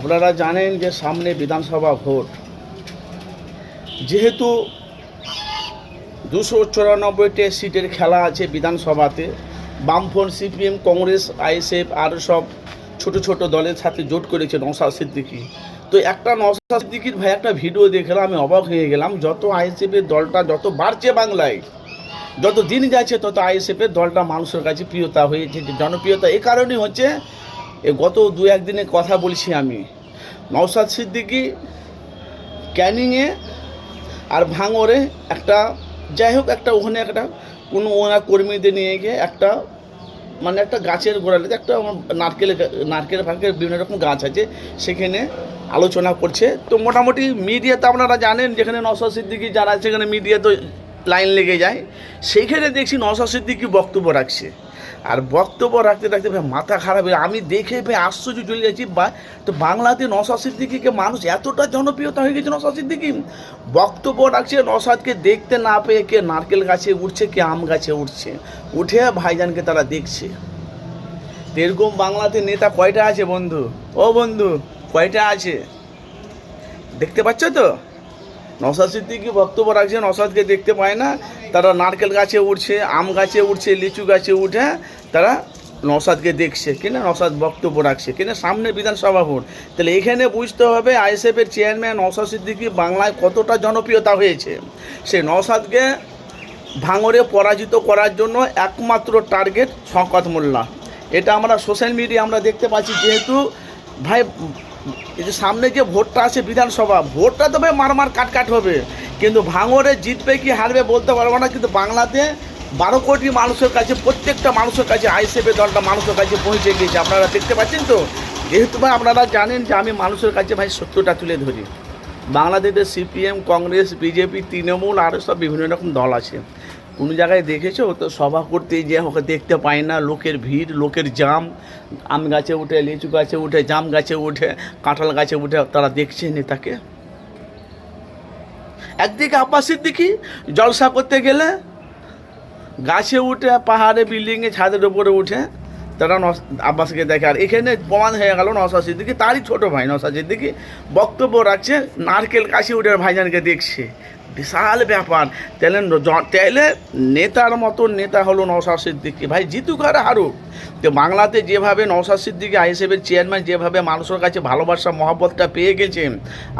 আপনারা জানেন যে সামনে বিধানসভা ভোট। যেহেতু দুশো চুরানব্বইটি সিটের খেলা আছে বিধানসভাতে, বামফ্রন্ট সিপিএম, কংগ্রেস, আইএসএফ আরও সব ছোট ছোট দলের সাথে জোট করেছে নওশাদ সিদ্দিকি। তো একটা নওশাদ সিদ্দিকির ভাই একটা ভিডিও দেখলাম, আমি অবাক হয়ে গেলাম, যত আইএসএফের দলটা যত বাড়ছে বাংলায়, যত দিন যাচ্ছে তত আইএসএফের দলটা মানুষের কাছে প্রিয়তা হয়েছে, জনপ্রিয়তা। এই কারণেই হচ্ছে এ গত দু একদিনের কথা বলছি আমি। নওসাদ সিদ্দিকি ক্যানিংয়ে আর ভাঙরে একটা, যাই হোক একটা ওখানে একটা, কোনো ওনার কর্মীদের নিয়ে গিয়ে একটা মানে একটা গাছের গোড়ালিতে একটা নারকেল নারকেল ফারকেল বিভিন্ন রকম গাছ আছে, সেখানে আলোচনা করছে। তো মোটামুটি মিডিয়াতে আপনারা জানেন, যেখানে নওশাদ সিদ্দিকি যারা সেখানে মিডিয়া তো লাইন লেগে যায়। সেইখানে দেখছি নওশাদ সিদ্দিকি বক্তব্য রাখছে। আর বক্তব্য রাখতে রাখতে ভাই মাথা খারাপ হয়ে আমি দেখে ভাই আশ্চর্য চলে যাচ্ছি, বা তো বাংলাতে নওশাদ সিদ্দিকিকে মানুষ এতটা জনপ্রিয়তা হয়ে গেছে নওশাদ সিদ্দিকি? বক্তব্য রাখছে নওশাদকে দেখতে না পেয়ে কে নারকেল গাছে উঠছে, কে আম গাছে উঠছে। উঠে ভাইজানকে তারা দেখছে। এরকম বাংলাতে নেতা কয়টা আছে বন্ধু? ও বন্ধু, কয়টা আছে? দেখতে পাচ্ছ তো? নসাদ সিদ্দিকি বক্তব্য রাখছে নসাদকে দেখতে পায় না। তারা নারকেল গাছে উঠছে আম গাছে উঠছে লিচু গাছে উঠে তারা নসাদকে দেখছে। কিনা নসাদ বক্তব্য রাখছে। কিনা সামনে বিধানসভা ভোট। তাহলে এখানে বুঝতে হবে আইএসএফের চেয়ারম্যান নসাদ সিদ্দিকি বাংলায় কতটা জনপ্রিয়তা হয়েছে। সে নসাদকে ভাঙরে পরাজিত করার জন্য একমাত্র টার্গেট শঙ্কত মোল্লা। এটা আমরা সোশ্যাল মিডিয়া আমরা দেখতে পাচ্ছি, যেহেতু ভাই এই যে সামনে যে ভোটটা আছে বিধানসভা, ভোটটা তো ভাই মারমার কাট কাট হবে। কিন্তু ভাঙরে জিতবে কি, হারবে বলতে পারব না, কিন্তু বাংলাতে বারো কোটি মানুষের কাছে, প্রত্যেকটা মানুষের কাছে আইসিএফের দলটা মানুষের কাছে পৌঁছে গিয়েছে। আপনারা দেখতে পাচ্ছেন তো? যেহেতু ভাই আপনারা জানেন যে আমি মানুষের কাছে ভাই সত্যটা তুলে ধরি। বাংলাদেশে সিপিএম, কংগ্রেস, বিজেপি, তৃণমূল, আরও সব বিভিন্ন রকম দল আছে। কোনো জায়গায় দেখেছ? তো সভা করতে যে ওকে দেখতে পায় না, লোকের ভিড়, লোকের জাম। আম গাছে উঠে, লিচু গাছে উঠে, জাম গাছে উঠে, কাঁঠাল গাছে উঠে তারা দেখছে নেতাকে একদিকে আব্বাসের দিকে জলসা করতে গেলে গাছে উঠে, পাহাড়ে, বিল্ডিংয়ে, ছাদের উপরে উঠে তারা নস- আব্বাসকে দেখে। আর এখানে প্রমাণ হয়ে গেল নশা সিদ্দিকি তারই ছোট ভাই নশা সিদ্দিকি বক্তব্য রাখছে, নারকেল কাশি উঠে ভাইজানকে দেখছে। বিশাল ব্যাপার। তাহলে তাইলে নেতার মতো নেতা হলো নশা সিদ্দিকি। ভাই, জিতু আর হারুক। তো বাংলাতে যেভাবে নশা সিদ্দিকি আইএসএফের চেয়ারম্যান, যেভাবে মানুষের কাছে ভালোবাসা, মহব্বতটা পেয়ে গেছেন,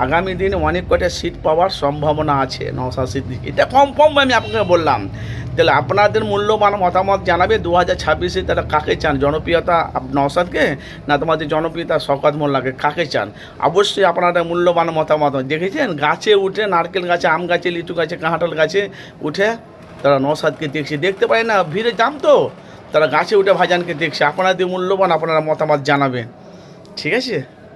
আগামী দিনে অনেক কটা সিট পাওয়ার সম্ভাবনা আছে নশা সিদ্দিকি। এটা কম কম আমি আপনাকে বললাম। তাহলে আপনাদের মূল্যবান মতামত জানাবে। দু হাজার ছাব্বিশে তারা কাকে চান? জনপ্রিয়তা নওশাদকে না তোমাদের জনপ্রিয়তা শওকত মোল্লাকে? কাকে চান? অবশ্যই আপনারা মূল্যবান মতামত দেখেছেন? গাছে উঠে নারকেল গাছে, আম গাছে, লিচু গাছে, কাঁঠাল গাছে উঠে তারা নওশাদকে দেখছে। দেখতে পায় না ভিড়ে জাম তো। তারা গাছে উঠে ভাজানকে দেখছে। আপনাদের মূল্যবান আপনারা মতামত জানাবেন। ঠিক আছে?